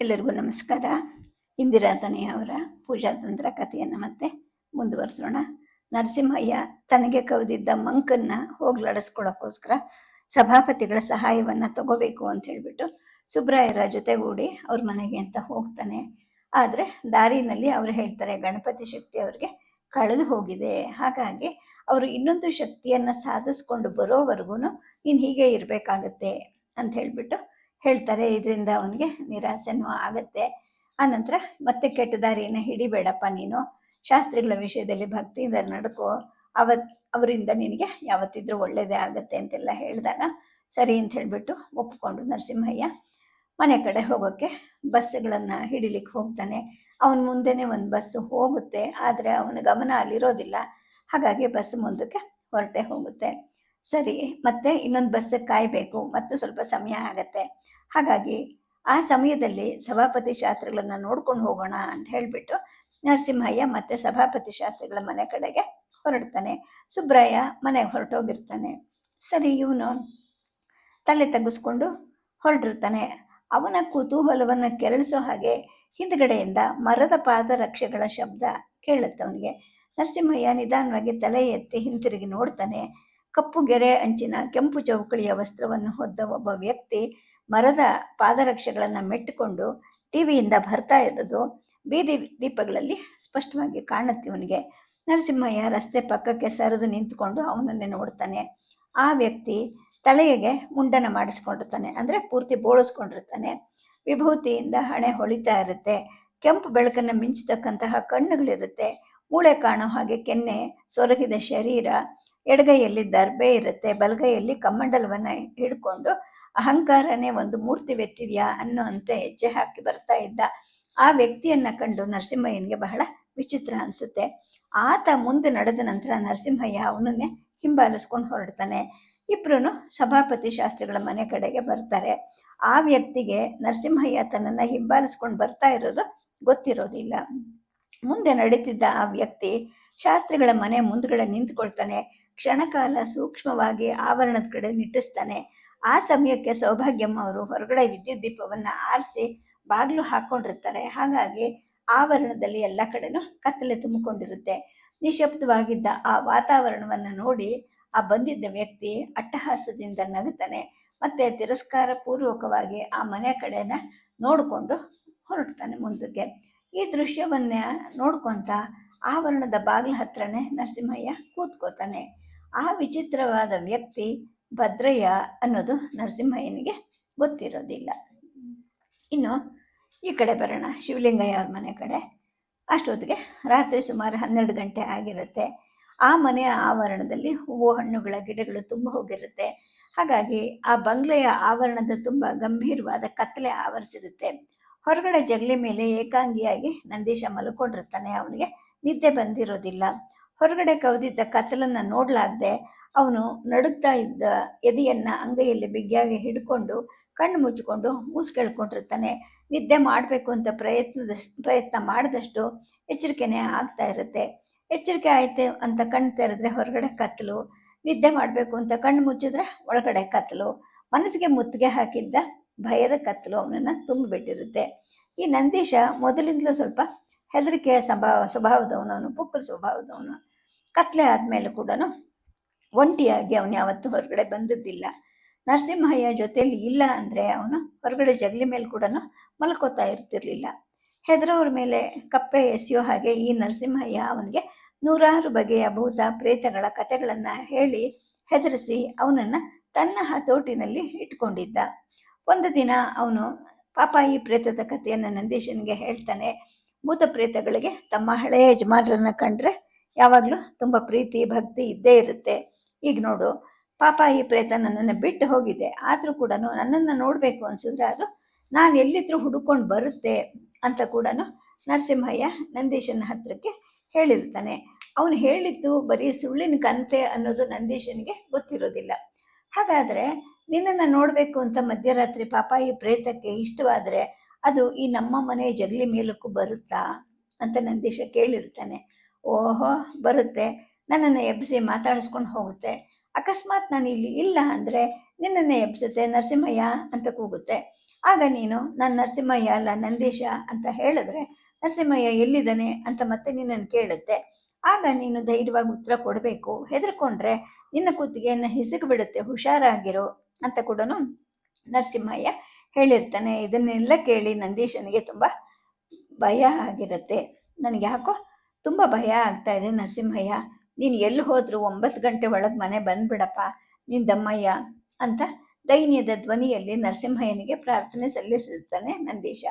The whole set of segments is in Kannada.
ಎಲ್ಲರಿಗೂ ನಮಸ್ಕಾರ. ಇಂದಿರಾ ಅವರ ಪೂಜಾ ತಂತ್ರ ಕಥೆಯನ್ನು ಮತ್ತೆ ಮುಂದುವರಿಸೋಣ. ನರಸಿಂಹಯ್ಯ ತನಗೆ ಕವಿದಿದ್ದ ಮಂಕನ್ನ ಹೋಗ್ಲಾಡಿಸ್ಕೊಳ್ಳೋಕ್ಕೋಸ್ಕರ ಸಭಾಪತಿಗಳ ಸಹಾಯವನ್ನ ತಗೋಬೇಕು ಅಂತ ಹೇಳಿಬಿಟ್ಟು ಸುಬ್ರಾಯರ ಜೊತೆಗೂಡಿ ಅವ್ರ ಮನೆಗೆ ಅಂತ ಹೋಗ್ತಾನೆ. ಆದರೆ ದಾರಿನಲ್ಲಿ ಅವರು ಹೇಳ್ತಾರೆ, ಗಣಪತಿ ಶಕ್ತಿ ಅವ್ರಿಗೆ ಕಳೆದು ಹೋಗಿದೆ. ಹಾಗಾಗಿ ಅವರು ಇನ್ನೊಂದು ಶಕ್ತಿಯನ್ನ ಸಾಧಿಸ್ಕೊಂಡು ಬರೋವರೆಗೂ ನೀನು ಹೀಗೆ ಇರಬೇಕಾಗತ್ತೆ ಅಂತ ಹೇಳ್ಬಿಟ್ಟು ಹೇಳ್ತಾರೆ, ಇದರಿಂದ ಅವನಿಗೆ ನಿರಾಸೆನೂ ಆಗುತ್ತೆ. ಆನಂತರ ಮತ್ತೆ ಕೆಟ್ಟ ದಾರಿಯನ್ನು ಹಿಡಿಬೇಡಪ್ಪ ನೀನು. ಶಾಸ್ತ್ರಿಗಳ ವಿಷಯದಲ್ಲಿ ಭಕ್ತಿಯಿಂದ ನಡ್ಕೋ. ಅವ ಅವರಿಂದ ನಿನಗೆ ಯಾವತ್ತಿದ್ರೂ ಒಳ್ಳೇದೇ ಆಗುತ್ತೆ ಅಂತೆಲ್ಲ ಹೇಳಿದಾಗ ಸರಿ ಅಂತ ಹೇಳಿಬಿಟ್ಟು ಒಪ್ಪಿಕೊಂಡು ನರಸಿಂಹಯ್ಯ ಮನೆ ಕಡೆ ಹೋಗೋಕ್ಕೆ ಬಸ್ಸುಗಳನ್ನು ಹಿಡಿಲಿಕ್ಕೆ ಹೋಗ್ತಾನೆ. ಅವನ ಮುಂದೆನೇ ಒಂದು ಬಸ್ಸು ಹೋಗುತ್ತೆ, ಆದರೆ ಅವನ ಗಮನ ಅಲ್ಲಿರೋದಿಲ್ಲ. ಹಾಗಾಗಿ ಬಸ್ ಮುಂದಕ್ಕೆ ಹೊರಟೆ ಹೋಗುತ್ತೆ. ಸರಿ, ಮತ್ತೆ ಇನ್ನೊಂದು ಬಸ್ಸಿಗೆ ಕಾಯಬೇಕು. ಮತ್ತು ಸ್ವಲ್ಪ ಸಮಯ ಆಗತ್ತೆ. ಹಾಗಾಗಿ ಆ ಸಮಯದಲ್ಲಿ ಸಭಾಪತಿ ಶಾಸ್ತ್ರಗಳನ್ನು ನೋಡ್ಕೊಂಡು ಹೋಗೋಣ ಅಂತ ಹೇಳಿಬಿಟ್ಟು ನರಸಿಂಹಯ್ಯ ಮತ್ತೆ ಸಭಾಪತಿ ಶಾಸ್ತ್ರಿಗಳ ಮನೆ ಕಡೆಗೆ ಹೊರಡ್ತಾನೆ. ಸುಬ್ರಾಯ ಮನೆಗೆ ಹೊರಟೋಗಿರ್ತಾನೆ. ಸರಿ, ಇವನು ತಲೆ ತಗ್ಗಿಸ್ಕೊಂಡು ಹೊರಟಿರ್ತಾನೆ. ಅವನ ಕುತೂಹಲವನ್ನು ಕೆರಳಿಸೋ ಹಾಗೆ ಹಿಂದ್ಗಡೆಯಿಂದ ಮರದ ಪಾದರಕ್ಷೆಗಳ ಶಬ್ದ ಕೇಳುತ್ತೆ ಅವನಿಗೆ. ನರಸಿಂಹಯ್ಯ ನಿಧಾನವಾಗಿ ತಲೆ ಎತ್ತಿ ಹಿಂತಿರುಗಿ ನೋಡ್ತಾನೆ. ಕಪ್ಪು ಗೆರೆ ಅಂಚಿನ ಕೆಂಪು ಚೌಕಳಿಯ ವಸ್ತ್ರವನ್ನು ಹೊದ್ದ ಒಬ್ಬ ವ್ಯಕ್ತಿ ಮರದ ಪಾದರಕ್ಷೆಗಳನ್ನು ಮೆಟ್ಟಿಕೊಂಡು ಟಿವಿಯಿಂದ ಬರ್ತಾ ಇರೋದು ಬೀದಿ ದೀಪಗಳಲ್ಲಿ ಸ್ಪಷ್ಟವಾಗಿ ಕಾಣುತ್ತೆ ಇವನಿಗೆ. ನರಸಿಂಹಯ್ಯ ರಸ್ತೆ ಪಕ್ಕಕ್ಕೆ ಸರಿದು ನಿಂತ್ಕೊಂಡು ಅವನನ್ನೇ ನೋಡ್ತಾನೆ. ಆ ವ್ಯಕ್ತಿ ತಲೆಗೆ ಮುಂಡನ ಮಾಡಿಸ್ಕೊಂಡಿರ್ತಾನೆ, ಅಂದರೆ ಪೂರ್ತಿ ಬೋಳಿಸ್ಕೊಂಡಿರ್ತಾನೆ. ವಿಭೂತಿಯಿಂದ ಹಣೆ ಹೊಳಿತಾ ಇರುತ್ತೆ. ಕೆಂಪು ಬೆಳಕನ್ನು ಮಿಂಚತಕ್ಕಂತಹ ಕಣ್ಣುಗಳಿರುತ್ತೆ. ಮೂಳೆ ಕಾಣೋ ಹಾಗೆ ಕೆನ್ನೆ ಸೊರಗಿದ ಶರೀರ, ಎಡಗೈಯಲ್ಲಿ ದರ್ಬೆ ಇರುತ್ತೆ, ಬಲಗೈಯಲ್ಲಿ ಕಮ್ಮಂಡಲವನ್ನು ಹಿಡ್ಕೊಂಡು ಅಹಂಕಾರನೇ ಒಂದು ಮೂರ್ತಿ ವ್ಯಕ್ತಿದೆಯಾ ಅನ್ನೋ ಅಂತ ಹೆಜ್ಜೆ ಹಾಕಿ ಬರ್ತಾ ಇದ್ದ. ಆ ವ್ಯಕ್ತಿಯನ್ನ ಕಂಡು ನರಸಿಂಹಯ್ಯನಿಗೆ ಬಹಳ ವಿಚಿತ್ರ ಅನಿಸುತ್ತೆ. ಆತ ಮುಂದೆ ನಡೆದ ನಂತರ ನರಸಿಂಹಯ್ಯ ಅವನನ್ನೇ ಹಿಂಬಾಲಿಸ್ಕೊಂಡು ಹೊರಡ್ತಾನೆ. ಇಬ್ರು ಸಭಾಪತಿ ಶಾಸ್ತ್ರಿಗಳ ಮನೆ ಕಡೆಗೆ ಬರ್ತಾರೆ. ಆ ವ್ಯಕ್ತಿಗೆ ನರಸಿಂಹಯ್ಯ ತನ್ನನ್ನು ಹಿಂಬಾಲಿಸ್ಕೊಂಡು ಬರ್ತಾ ಇರೋದು ಗೊತ್ತಿರೋದಿಲ್ಲ. ಮುಂದೆ ನಡೀತಿದ್ದ ಆ ವ್ಯಕ್ತಿ ಶಾಸ್ತ್ರಿಗಳ ಮನೆ ಮುಂದ್ಗಡೆ ನಿಂತ್ಕೊಳ್ತಾನೆ. ಕ್ಷಣಕಾಲ ಸೂಕ್ಷ್ಮವಾಗಿ ಆವರಣದ ಕಡೆ ನಿಟ್ಟಿಸ್ತಾನೆ. ಆ ಸಮಯಕ್ಕೆ ಸೌಭಾಗ್ಯಮ್ಮ ಅವರು ಹೊರಗಡೆ ವಿದ್ಯುತ್ ದೀಪವನ್ನು ಆರಿಸಿ ಬಾಗಿಲು ಹಾಕ್ಕೊಂಡಿರ್ತಾರೆ ಹಾಗಾಗಿ ಆವರಣದಲ್ಲಿ ಎಲ್ಲ ಕಡೆನೂ ಕತ್ತಲೆ ತುಂಬಿಕೊಂಡಿರುತ್ತೆ. ನಿಶಬ್ದವಾಗಿದ್ದ ಆ ವಾತಾವರಣವನ್ನು ನೋಡಿ ಆ ಬಂದಿದ್ದ ವ್ಯಕ್ತಿ ಅಟ್ಟಹಾಸದಿಂದ ನಗುತ್ತಾನೆ. ಮತ್ತೆ ತಿರಸ್ಕಾರ ಪೂರ್ವಕವಾಗಿ ಆ ಮನೆ ಕಡೆನ ನೋಡಿಕೊಂಡು ಹೊರಡ್ತಾನೆ ಮುಂದಕ್ಕೆ. ಈ ದೃಶ್ಯವನ್ನ ನೋಡ್ಕೊಂತ ಆವರಣದ ಬಾಗಿಲ ಹತ್ರನೇ ನರಸಿಂಹಯ್ಯ ಕೂತ್ಕೋತಾನೆ. ಆ ವಿಚಿತ್ರವಾದ ವ್ಯಕ್ತಿ ಭದ್ರಯ್ಯ ಅನ್ನೋದು ನರಸಿಂಹಯ್ಯನಿಗೆ ಗೊತ್ತಿರೋದಿಲ್ಲ. ಇನ್ನು ಈ ಕಡೆ ಬರೋಣ, ಶಿವಲಿಂಗಯ್ಯ ಅವ್ರ ಮನೆ ಕಡೆ. ಅಷ್ಟೊತ್ತಿಗೆ ರಾತ್ರಿ ಸುಮಾರು ಹನ್ನೆರಡು ಗಂಟೆ ಆಗಿರುತ್ತೆ. ಆ ಮನೆಯ ಆವರಣದಲ್ಲಿ ಹೂವು, ಹಣ್ಣುಗಳ, ಗಿಡಗಳು ತುಂಬ ಹೋಗಿರುತ್ತೆ. ಹಾಗಾಗಿ ಆ ಬಂಗ್ಲೆಯ ಆವರಣದ ತುಂಬ ಗಂಭೀರವಾದ ಕತ್ತಲೆ ಆವರಿಸಿರುತ್ತೆ. ಹೊರಗಡೆ ಜಗಲಿ ಮೇಲೆ ಏಕಾಂಗಿಯಾಗಿ ನಂದೀಶ ಮಲ್ಕೊಂಡಿರ್ತಾನೆ. ಅವನಿಗೆ ನಿದ್ದೆ ಬಂದಿರೋದಿಲ್ಲ. ಹೊರಗಡೆ ಕವಿದಿದ್ದ ಕತ್ತಲನ್ನು ನೋಡಲಾಗದೆ ಅವನು ನಡುಗ್ತಾ ಇದ್ದ ಎದೆಯನ್ನ ಅಂಗೈಯಲ್ಲಿ ಬಿಗಿಯಾಗಿ ಹಿಡ್ಕೊಂಡು ಕಣ್ಣು ಮುಚ್ಚಿಕೊಂಡು ಮೂಸ್ಕೆಳ್ಕೊಂಡಿರ್ತಾನೆ ನಿದ್ದೆ ಮಾಡಬೇಕು ಅಂತ ಪ್ರಯತ್ನದ ಪ್ರಯತ್ನ ಮಾಡಿದಷ್ಟು ಎಚ್ಚರಿಕೆನೇ ಆಗ್ತಾ ಇರುತ್ತೆ. ಎಚ್ಚರಿಕೆ ಆಯಿತು ಅಂತ ಕಣ್ಣು ತೆರೆದ್ರೆ ಹೊರಗಡೆ ಕತ್ತಲು, ನಿದ್ದೆ ಮಾಡಬೇಕು ಅಂತ ಕಣ್ಣು ಮುಚ್ಚಿದ್ರೆ ಒಳಗಡೆ ಕತ್ತಲು, ಮನಸ್ಸಿಗೆ ಮುತ್ತಿಗೆ ಹಾಕಿದ್ದ ಭಯದ ಕತ್ತಲು ಅವನನ್ನು ತುಂಬಿಬಿಟ್ಟಿರುತ್ತೆ. ಈ ನಂದೀಶ ಮೊದಲಿಂದಲೂ ಸ್ವಲ್ಪ ಹೆದರಿಕೆಯ ಸ್ವಭಾವ, ಸ್ವಭಾವದವನು ಅವನು ಪುಕ್ಕಲ ಸ್ವಭಾವದವನು. ಕತ್ಲೆ ಆದಮೇಲೆ ಕೂಡ ಒಂಟಿಯಾಗಿ ಅವನು ಯಾವತ್ತೂ ಹೊರಗಡೆ ಬಂದದ್ದಿಲ್ಲ. ನರಸಿಂಹಯ್ಯ ಜೊತೆಯಲ್ಲಿ ಇಲ್ಲ ಅಂದರೆ ಅವನು ಹೊರಗಡೆ ಜಗಲಿ ಮೇಲೆ ಕೂಡ ಮಲ್ಕೋತಾ ಇರ್ತಿರ್ಲಿಲ್ಲ. ಹೆದರವ್ರ ಮೇಲೆ ಕಪ್ಪೆ ಎಸೆಯೋ ಹಾಗೆ ಈ ನರಸಿಂಹಯ್ಯ ಅವನಿಗೆ ನೂರಾರು ಬಗೆಯ ಭೂತ ಪ್ರೇತಗಳ ಕಥೆಗಳನ್ನು ಹೇಳಿ ಹೆದರಿಸಿ ಅವನನ್ನು ತನ್ನ ಹತೋಟಿನಲ್ಲಿ ಇಟ್ಕೊಂಡಿದ್ದ. ಒಂದು ದಿನ ಅವನು ಪಾಪಾಯಿ ಪ್ರೇತದ ಕಥೆಯನ್ನು ನಂದೀಶನಿಗೆ ಹೇಳ್ತಾನೆ, ಭೂತ ಪ್ರೇತಗಳಿಗೆ ತಮ್ಮ ಹಳೆಯ ಯಜಮಾನರನ್ನ ಕಂಡ್ರೆ ಯಾವಾಗಲೂ ತುಂಬ ಪ್ರೀತಿ, ಭಕ್ತಿ ಇದ್ದೇ ಇರುತ್ತೆ. ಈಗ ನೋಡು, ಪಾಪ ಈ ಪ್ರೇತ ನನ್ನನ್ನು ಬಿಟ್ಟು ಹೋಗಿದೆ. ಆದರೂ ಕೂಡ ನನ್ನನ್ನು ನೋಡಬೇಕು ಅನಿಸಿದ್ರೆ ಅದು ನಾನು ಎಲ್ಲಿದ್ರೂ ಹುಡುಕೊಂಡು ಬರುತ್ತೆ ಅಂತ ಕೂಡ ನರಸಿಂಹಯ್ಯ ನಂದೀಶನ ಹತ್ರಕ್ಕೆ ಹೇಳಿರ್ತಾನೆ. ಅವನು ಹೇಳಿದ್ದು ಬರೀ ಸುಳ್ಳಿನ ಕಂತೆ ಅನ್ನೋದು ನಂದೀಶನಿಗೆ ಗೊತ್ತಿರೋದಿಲ್ಲ. ಹಾಗಾದರೆ ನಿನ್ನನ್ನು ನೋಡಬೇಕು ಅಂತ ಮಧ್ಯರಾತ್ರಿ ಪಾಪಾಯಿ ಪ್ರೇತಕ್ಕೆ ಇಷ್ಟವಾದರೆ ಅದು ಈ ನಮ್ಮ ಮನೆ ಜಗಲಿ ಮೇಲಕ್ಕೂ ಬರುತ್ತಾ ಅಂತ ನಂದೀಶ ಕೇಳಿರ್ತಾನೆ. ಓಹೋ, ಬರುತ್ತೆ. ನನ್ನನ್ನು ಎಬ್ಬಿಸಿ ಮಾತಾಡಿಸ್ಕೊಂಡು ಹೋಗುತ್ತೆ. ಅಕಸ್ಮಾತ್ ನಾನು ಇಲ್ಲಿ ಇಲ್ಲ ಅಂದರೆ ನಿನ್ನನ್ನು ಎಬ್ಸುತ್ತೆ ನರಸಿಂಹಯ್ಯ ಅಂತ ಕೂಗುತ್ತೆ. ಆಗ ನೀನು, ನಾನು ನರಸಿಂಹಯ್ಯ ಅಲ್ಲ, ನಂದೀಶ ಅಂತ ಹೇಳಿದ್ರೆ ನರಸಿಂಹಯ್ಯ ಎಲ್ಲಿದ್ದಾನೆ ಅಂತ ಮತ್ತೆ ನಿನ್ನನ್ನು ಕೇಳುತ್ತೆ. ಆಗ ನೀನು ಧೈರ್ಯವಾಗಿ ಉತ್ತರ ಕೊಡಬೇಕು. ಹೆದರ್ಕೊಂಡ್ರೆ ನಿನ್ನ ಕುತ್ತಿಗೆಯನ್ನು ಹಿಸುಕು ಬಿಡುತ್ತೆ ಹುಷಾರಾಗಿರು ಅಂತ ಕೂಡ ನರಸಿಂಹಯ್ಯ ಹೇಳಿರ್ತಾನೆ. ಇದನ್ನೆಲ್ಲ ಕೇಳಿ ನಂದೀಶನಿಗೆ ತುಂಬ ಭಯ ಆಗಿರುತ್ತೆ. ನನಗೆ ಯಾಕೋ ತುಂಬ ಭಯ ಆಗ್ತಾ ಇದೆ ನರಸಿಂಹಯ್ಯ. ನೀನು ಎಲ್ಲಿ ಹೋದ್ರು ಒಂಬತ್ತು ಗಂಟೆ ಒಳಗೆ ಮನೆ ಬಂದ್ಬಿಡಪ್ಪ ನಿನ್ನ ದಮ್ಮಯ್ಯ ಅಂತ ದೈನ್ಯದ ಧ್ವನಿಯಲ್ಲಿ ನರಸಿಂಹಯ್ಯನಿಗೆ ಪ್ರಾರ್ಥನೆ ಸಲ್ಲಿಸುತ್ತಾನೆ ನಂದೀಶ.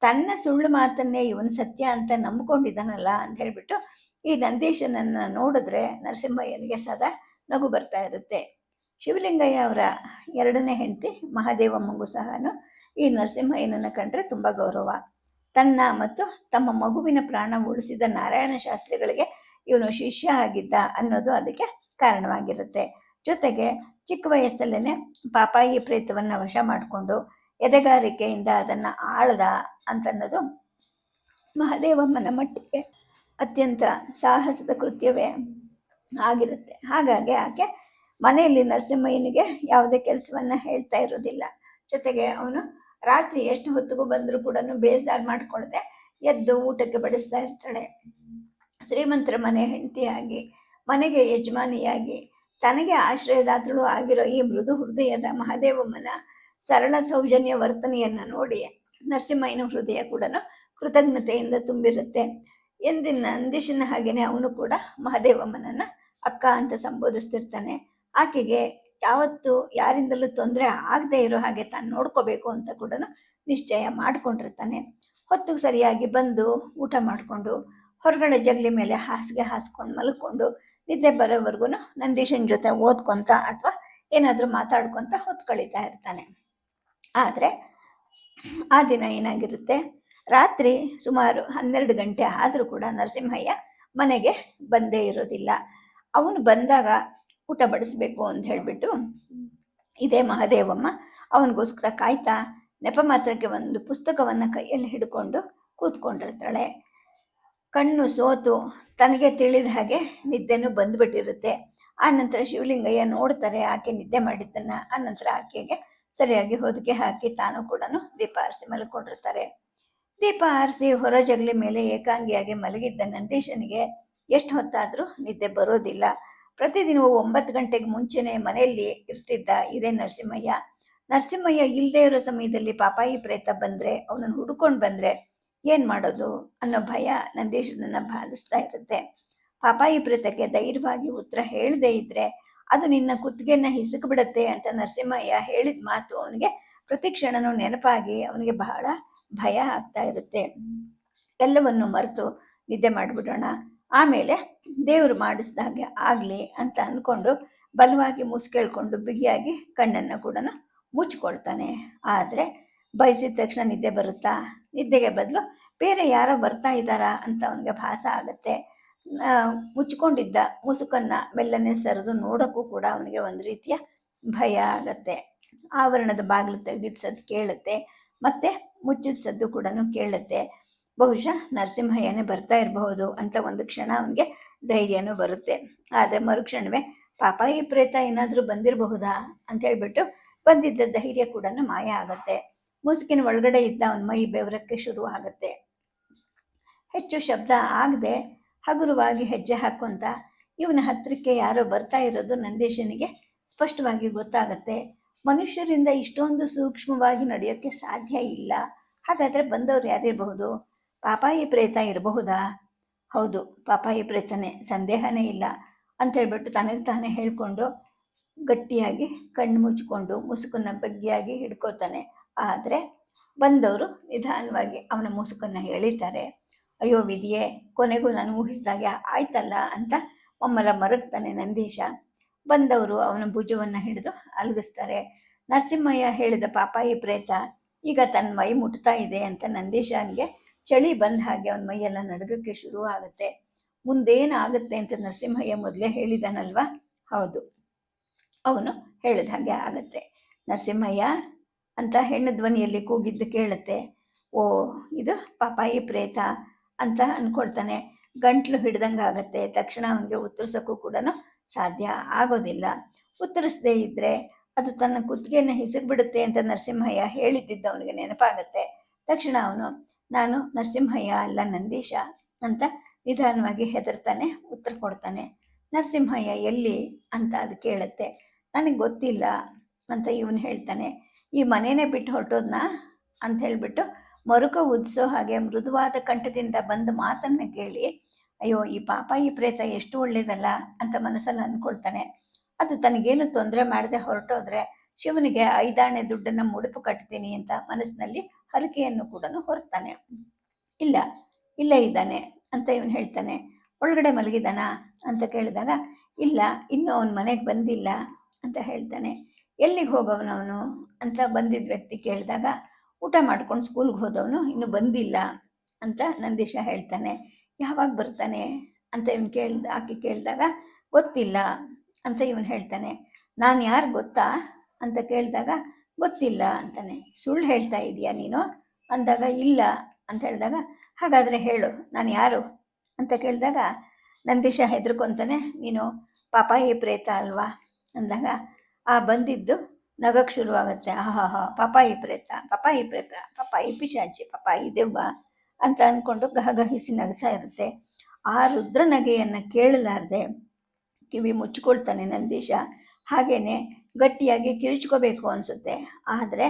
ತನ್ನ ಸುಳ್ಳು ಮಾತನ್ನೇ ಇವನು ಸತ್ಯ ಅಂತ ನಂಬ್ಕೊಂಡಿದ್ದಾನಲ್ಲ ಅಂತ ಹೇಳ್ಬಿಟ್ಟು ಈ ನಂದೀಶನನ್ನು ನೋಡಿದ್ರೆ ನರಸಿಂಹಯ್ಯನಿಗೆ ಸದಾ ನಗು ಬರ್ತಾ ಇರುತ್ತೆ. ಶಿವಲಿಂಗಯ್ಯ ಅವರ ಎರಡನೇ ಹೆಂಡತಿ ಮಹಾದೇವಮ್ಮಗೂ ಸಹ ಈ ನರಸಿಂಹಯ್ಯನನ್ನು ಕಂಡ್ರೆ ತುಂಬ ಗೌರವ. ತನ್ನ ಮತ್ತು ತಮ್ಮ ಮಗುವಿನ ಪ್ರಾಣ ಉಳಿಸಿದ ನಾರಾಯಣ ಶಾಸ್ತ್ರಿಗಳಿಗೆ ಇವನು ಶಿಷ್ಯ ಆಗಿದ್ದ ಅನ್ನೋದು ಅದಕ್ಕೆ ಕಾರಣವಾಗಿರುತ್ತೆ. ಜೊತೆಗೆ ಚಿಕ್ಕ ವಯಸ್ಸಲ್ಲೇ ಪಾಪಾಯಿ ಪ್ರೇತವನ್ನು ವಶ ಮಾಡಿಕೊಂಡು ಎದೆಗಾರಿಕೆಯಿಂದ ಅದನ್ನು ಆಳ್ದ ಅಂತನ್ನೋದು ಮಹದೇವಮ್ಮನ ಮಟ್ಟಿಗೆ ಅತ್ಯಂತ ಸಾಹಸದ ಕೃತ್ಯವೇ ಆಗಿರುತ್ತೆ. ಹಾಗಾಗಿ ಆಕೆ ಮನೆಯಲ್ಲಿ ನರಸಿಂಹಯ್ಯನಿಗೆ ಯಾವುದೇ ಕೆಲಸವನ್ನು ಹೇಳ್ತಾ ಇರೋದಿಲ್ಲ. ಜೊತೆಗೆ ಅವನು ರಾತ್ರಿ ಎಷ್ಟು ಹೊತ್ತಿಗೂ ಬಂದರೂ ಕೂಡ ಬೇಜಾರು ಮಾಡಿಕೊಳ್ಳದೆ ಎದ್ದು ಊಟಕ್ಕೆ ಬಡಿಸ್ತಾ ಇರ್ತಾಳೆ. ಶ್ರೀಮಂತರ ಮನೆ ಹೆಂಡತಿಯಾಗಿ, ಮನೆಗೆ ಯಜಮಾನಿಯಾಗಿ, ತನಗೆ ಆಶ್ರಯದಾತಳು ಆಗಿರೋ ಈ ಮೃದು ಹೃದಯದ ಮಹಾದೇವಮ್ಮನ ಸರಳ ಸೌಜನ್ಯ ವರ್ತನೆಯನ್ನು ನೋಡಿ ನರಸಿಂಹಯ್ಯನ ಹೃದಯ ಕೂಡ ಕೃತಜ್ಞತೆಯಿಂದ ತುಂಬಿರುತ್ತೆ. ಎಂದಿನ ನಂದೀಶನ ಹಾಗೇನೆ ಅವನು ಕೂಡ ಮಹಾದೇವಮ್ಮನನ್ನ ಅಕ್ಕ ಅಂತ ಸಂಬೋಧಿಸ್ತಿರ್ತಾನೆ. ಆಕೆಗೆ ಯಾವತ್ತು ಯಾರಿಂದಲೂ ತೊಂದರೆ ಆಗದೆ ಇರೋ ಹಾಗೆ ತಾನು ನೋಡ್ಕೋಬೇಕು ಅಂತ ಕೂಡ ನಿಶ್ಚಯ ಮಾಡ್ಕೊಂಡಿರ್ತಾನೆ. ಹೊತ್ತು ಸರಿಯಾಗಿ ಬಂದು ಊಟ ಮಾಡಿಕೊಂಡು ಹೊರಗಡೆ ಜಗಲಿ ಮೇಲೆ ಹಾಸಿಗೆ ಹಾಸ್ಕೊಂಡು ಮಲ್ಕೊಂಡು ನಿದ್ದೆ ಬರೋವರೆಗೂ ನಂದೀಶನ ಜೊತೆ ಓದ್ಕೊಂತ ಅಥವಾ ಏನಾದರೂ ಮಾತಾಡ್ಕೊತ ಹೊತ್ತು ಇರ್ತಾನೆ. ಆದರೆ ಆ ದಿನ ಏನಾಗಿರುತ್ತೆ? ರಾತ್ರಿ ಸುಮಾರು ಹನ್ನೆರಡು ಗಂಟೆ ಆದರೂ ಕೂಡ ನರಸಿಂಹಯ್ಯ ಮನೆಗೆ ಬಂದೇ ಇರೋದಿಲ್ಲ. ಅವನು ಬಂದಾಗ ಊಟ ಬಡಿಸ್ಬೇಕು ಅಂತ ಹೇಳಿಬಿಟ್ಟು, ಇದೇ ಮಹಾದೇವಮ್ಮ, ಅವನಿಗೋಸ್ಕರ ಕಾಯ್ತಾ ನೆಪ ಮಾತ್ರಕ್ಕೆ ಒಂದು ಪುಸ್ತಕವನ್ನು ಕೈಯಲ್ಲಿ ಹಿಡ್ಕೊಂಡು ಕೂತ್ಕೊಂಡಿರ್ತಾಳೆ. ಕಣ್ಣು ಸೋತು ತನಗೆ ತಿಳಿದ ಹಾಗೆ ನಿದ್ದೆನೂ ಬಂದುಬಿಟ್ಟಿರುತ್ತೆ. ಆ ನಂತರ ಶಿವಲಿಂಗಯ್ಯ ನೋಡ್ತಾರೆ, ಆಕೆ ನಿದ್ದೆ ಮಾಡಿದ್ದನ್ನ. ಆ ನಂತರ ಆಕೆಗೆ ಸರಿಯಾಗಿ ಹೊದಿಕೆ ಹಾಕಿ ತಾನು ಕೂಡ ದೀಪ ಆರಿಸಿ ಮಲ್ಕೊಂಡಿರ್ತಾರೆ. ದೀಪ ಆರಿಸಿ ಹೊರ ಜಗಲಿ ಮೇಲೆ ಏಕಾಂಗಿಯಾಗಿ ಮಲಗಿದ್ದ ನಂದೀಶನಿಗೆ ಎಷ್ಟು ಹೊತ್ತಾದರೂ ನಿದ್ದೆ ಬರೋದಿಲ್ಲ. ಪ್ರತಿದಿನವೂ ಒಂಬತ್ತು ಗಂಟೆಗೆ ಮುಂಚೆನೆ ಮನೆಯಲ್ಲಿ ಇರ್ತಿದ್ದ ಇದೇ ನರಸಿಂಹಯ್ಯ. ನರಸಿಂಹಯ್ಯ ಇಲ್ಲದೆ ಇರೋ ಸಮಯದಲ್ಲಿ ಪಾಪಾಯಿ ಪ್ರೇತ ಬಂದರೆ, ಅವನನ್ನು ಹುಡ್ಕೊಂಡು ಬಂದರೆ ಏನು ಮಾಡೋದು ಅನ್ನೋ ಭಯ ನಂದೀಶನನ್ನು ಬಾಧಿಸ್ತಾ ಇರುತ್ತೆ. ಪಾಪಾಯಿ ಪ್ರೇತಕ್ಕೆ ಧೈರ್ಯವಾಗಿ ಉತ್ತರ ಹೇಳದೇ ಇದ್ರೆ ಅದು ನಿನ್ನ ಕುತ್ತಿಗೆನ ಹಿಸುಕು ಬಿಡುತ್ತೆ ಅಂತ ನರಸಿಂಹಯ್ಯ ಹೇಳಿದ ಮಾತು ಅವನಿಗೆ ಪ್ರತಿ ಕ್ಷಣನೂ ನೆನಪಾಗಿ ಅವನಿಗೆ ಬಹಳ ಭಯ ಆಗ್ತಾ ಇರುತ್ತೆ. ಎಲ್ಲವನ್ನು ಮರೆತು ನಿದ್ದೆ ಮಾಡಿಬಿಡೋಣ. ಆಮೇಲೆ ದೇವರು ಮಾಡಿಸ್ದಾಗೆ ಆಗಲಿ ಅಂತ ಅಂದ್ಕೊಂಡು ಬಲವಾಗಿ ಮುಸ್ಕೇಳ್ಕೊಂಡು ಬಿಗಿಯಾಗಿ ಕಣ್ಣನ್ನು ಕೂಡ ಮುಚ್ಕೊಳ್ತಾನೆ. ಆದರೆ ಬಯಸಿದ ತಕ್ಷಣ ನಿದ್ದೆ ಬರುತ್ತಾ? ನಿದ್ದೆಗೆ ಬದಲು ಬೇರೆ ಯಾರೋ ಬರ್ತಾ ಇದ್ದಾರಾ ಅಂತ ಅವನಿಗೆ ಭಾಸ ಆಗುತ್ತೆ. ಮುಚ್ಕೊಂಡಿದ್ದ ಮುಸುಕನ್ನು ಮೆಲ್ಲನೆ ಸರಿದು ನೋಡೋಕ್ಕೂ ಕೂಡ ಅವನಿಗೆ ಒಂದು ರೀತಿಯ ಭಯ ಆಗತ್ತೆ. ಆವರಣದ ಬಾಗಿಲು ತೆಗೆದಿದ್ದ ಸದ್ದು ಕೇಳುತ್ತೆ, ಮತ್ತೆ ಮುಚ್ಚಿದ ಸದ್ದು ಕೂಡ ಕೇಳುತ್ತೆ. ಬಹುಶಃ ನರಸಿಂಹಯ್ಯನೇ ಬರ್ತಾ ಇರಬಹುದು ಅಂತ ಒಂದು ಕ್ಷಣ ಅವನಿಗೆ ಧೈರ್ಯನೂ ಬರುತ್ತೆ. ಆದರೆ ಮರುಕ್ಷಣವೇ ಪಾಪ ಈ ಪ್ರೇತ ಏನಾದರೂ ಬಂದಿರಬಹುದಾ? ಅಂತ ಹೇಳ್ಬಿಟ್ಟು ಬಂದಿದ್ದ ಧೈರ್ಯ ಕೂಡ ಮಾಯ ಆಗತ್ತೆ. ಮುಸುಕಿನ ಒಳಗಡೆ ಇದ್ದ ಅವನ ಮೈ ಬೆವರಕ್ಕೆ ಶುರು ಆಗುತ್ತೆ ಹೆಚ್ಚು ಶಬ್ದ ಆಗದೆ ಹಗುರವಾಗಿ ಹೆಜ್ಜೆ ಹಾಕೊಂತ, ಇವನ ಹತ್ತಿರಕ್ಕೆ ಯಾರೋ ಬರ್ತಾ ಇರೋದು ನಂದೀಶನಿಗೆ ಸ್ಪಷ್ಟವಾಗಿ ಗೊತ್ತಾಗತ್ತೆ. ಮನುಷ್ಯರಿಂದ ಇಷ್ಟೊಂದು ಸೂಕ್ಷ್ಮವಾಗಿ ನಡೆಯೋಕ್ಕೆ ಸಾಧ್ಯ ಇಲ್ಲ. ಹಾಗಾದರೆ ಬಂದವರು ಯಾರಿರಬಹುದು? ಪಾಪಾಯಿ ಪ್ರೇತ ಇರಬಹುದಾ? ಹೌದು, ಪಾಪಾಯಿ ಪ್ರೇತನೇ. ಸಂದೇಹನೇ ಇಲ್ಲ. ಅಂತೇಳ್ಬಿಟ್ಟು ತನಗೆ ತಾನೇ ಹೇಳಿಕೊಂಡು ಗಟ್ಟಿಯಾಗಿ ಕಣ್ಣು ಮುಚ್ಕೊಂಡು ಮುಸುಕನ್ನ ಬಗ್ಗಿಯಾಗಿ ಹಿಡ್ಕೋತಾನೆ. ಆದರೆ ಬಂದವರು ನಿಧಾನವಾಗಿ ಅವನ ಮುಸುಕನ್ನು ಎಳಿತಾರೆ ಅಯ್ಯೋ ವಿಧಿಯೇ, ಕೊನೆಗೂ ನಾನು ಊಹಿಸಿದಾಗೆ ಆಯ್ತಲ್ಲ ಅಂತ ಒಮ್ಮಲ ಮರಗ್ತಾನೆ ನಂದೀಶ. ಬಂದವರು ಅವನ ಭುಜವನ್ನು ಹಿಡಿದು ಅಲಗಿಸ್ತಾರೆ. ನರಸಿಂಹಯ್ಯ ಹೇಳಿದ ಪಾಪ ಈ ಪ್ರೇತ, ಈಗ ತನ್ನ ಮೈ ಮುಟ್ತಾ ಇದೆ ಅಂತ ನಂದೀಶನ್ಗೆ ಚಳಿ ಬಂದ ಹಾಗೆ ಅವನ ಮೈಯೆಲ್ಲ ನಡಗಕ್ಕೆ ಶುರು ಆಗುತ್ತೆ. ಮುಂದೇನಾಗುತ್ತೆ ಅಂತ ನರಸಿಂಹಯ್ಯ ಮೊದಲೇ ಹೇಳಿದನಲ್ವಾ? ಹೌದು, ಅವನು ಹೇಳಿದ ಹಾಗೆ ಆಗುತ್ತೆ. ನರಸಿಂಹಯ್ಯ ಅಂತ ಹೆಣ್ಣು ಧ್ವನಿಯಲ್ಲಿ ಕೂಗಿದ್ದು ಕೇಳುತ್ತೆ. ಓ, ಇದು ಪಾಪಾಯಿ ಪ್ರೇತ ಅಂತ ಅನ್ಕೊಳ್ತಾನೆ. ಗಂಟ್ಲು ಹಿಡ್ದಂಗೆ ಆಗುತ್ತೆ. ತಕ್ಷಣ ಅವನಿಗೆ ಉತ್ತರಿಸೋಕ್ಕೂ ಕೂಡ ಸಾಧ್ಯ ಆಗೋದಿಲ್ಲ. ಉತ್ತರಿಸದೇ ಇದ್ದರೆ ಅದು ತನ್ನ ಕುತ್ತಿಗೆಯನ್ನು ಹಿಸುಗ್ಬಿಡುತ್ತೆ ಅಂತ ನರಸಿಂಹಯ್ಯ ಹೇಳಿದ್ದಿದ್ದು ಅವನಿಗೆ ನೆನಪಾಗತ್ತೆ. ತಕ್ಷಣ ಅವನು, ನಾನು ನರಸಿಂಹಯ್ಯ ಅಲ್ಲ, ನಂದೀಶ ಅಂತ ನಿಧಾನವಾಗಿ ಹೆದರ್ತಾನೆ ಉತ್ತರ ಕೊಡ್ತಾನೆ. ನರಸಿಂಹಯ್ಯ ಎಲ್ಲಿ ಅಂತ ಅದು ಕೇಳುತ್ತೆ. ನನಗೆ ಗೊತ್ತಿಲ್ಲ ಅಂತ ಇವನು ಹೇಳ್ತಾನೆ. ಈ ಮನೆಯೇ ಬಿಟ್ಟು ಹೊರಟೋದ್ನ? ಅಂತ ಹೇಳಿಬಿಟ್ಟು ಮರುಕ ಉದಿಸೋ ಹಾಗೆ ಮೃದುವಾದ ಕಂಠದಿಂದ ಬಂದ ಮಾತನ್ನು ಕೇಳಿ, ಅಯ್ಯೋ, ಈ ಪಾಪ ಈ ಪ್ರೇತ ಎಷ್ಟು ಒಳ್ಳೇದಲ್ಲ? ಅಂತ ಮನಸ್ಸಲ್ಲಿ ಅಂದ್ಕೊಳ್ತಾನೆ. ಅದು ತನಗೇನು ತೊಂದರೆ ಮಾಡದೆ ಹೊರಟೋದ್ರೆ ಶಿವನಿಗೆ ಐದಾಣೆ ದುಡ್ಡನ್ನು ಮುಡುಪು ಕಟ್ತೀನಿ ಅಂತ ಮನಸ್ಸಿನಲ್ಲಿ ಹರಕೆಯನ್ನು ಕೂಡ ಹೊರತಾನೆ. ಇಲ್ಲ, ಇಲ್ಲೇ ಇದ್ದಾನೆ ಅಂತ ಇವನು ಹೇಳ್ತಾನೆ. ಒಳಗಡೆ ಮಲಗಿದಾನ ಅಂತ ಕೇಳಿದಾಗ, ಇಲ್ಲ, ಇನ್ನೂ ಅವನ ಮನೆಗೆ ಬಂದಿಲ್ಲ ಅಂತ ಹೇಳ್ತಾನೆ. ಎಲ್ಲಿಗೆ ಹೋಗವನವನು ಅಂತ ಬಂದಿದ್ದ ವ್ಯಕ್ತಿ ಕೇಳಿದಾಗ, ಊಟ ಮಾಡ್ಕೊಂಡು ಸ್ಕೂಲ್ಗೆ ಹೋದವನು ಇನ್ನೂ ಬಂದಿಲ್ಲ ಅಂತ ನಂದೀಶ ಹೇಳ್ತಾನೆ. ಯಾವಾಗ ಬರ್ತಾನೆ ಅಂತ ಇವನು ಕೇಳ್ದ, ಆಕೆ ಕೇಳಿದಾಗ, ಗೊತ್ತಿಲ್ಲ ಅಂತ ಇವನು ಹೇಳ್ತಾನೆ. ನಾನು ಯಾರು ಗೊತ್ತಾ ಅಂತ ಕೇಳಿದಾಗ, ಗೊತ್ತಿಲ್ಲ ಅಂತಾನೆ. ಸುಳ್ಳು ಹೇಳ್ತಾ ಇದೀಯಾ ನೀನು? ಅಂದಾಗ, ಇಲ್ಲ ಅಂತ ಹೇಳಿದಾಗ, ಹಾಗಾದರೆ ಹೇಳು, ನಾನು ಯಾರು? ಅಂತ ಕೇಳಿದಾಗ, ನಂದೀಶ ಹೆದರ್ಕೊಂತಾನೆ. ನೀನು ಪಾಪಾಯಿ ಪ್ರೇತ ಅಲ್ವಾ? ಅಂದಾಗ ಆ ಬಂದಿದ್ದು ನಗಕ್ಕೆ ಶುರುವಾಗುತ್ತೆ. ಆಹಾ ಹಾ ಪಾಪಾಯಿ ಪ್ರೇತ ಪಾಪಾಯಿ ಪ್ರೇತ ಪಾಪಾಯಿ ಪಿಶಾಚಿ ಈ ದೆವ್ವ ಅಂತ ಅಂದ್ಕೊಂಡು ಗಹಗಹಿಸಿ ನಗ್ತಾ ಇರುತ್ತೆ. ಆ ರುದ್ರ ನಗೆಯನ್ನು ಕೇಳಲಾರ್ದೆ ಕಿವಿ ಮುಚ್ಚಿಕೊಳ್ತಾನೆ ನಂದೀಶ. ಹಾಗೇನೆ ಗಟ್ಟಿಯಾಗಿ ಕಿರಿಚ್ಕೋಬೇಕು ಅನಿಸುತ್ತೆ. ಆದರೆ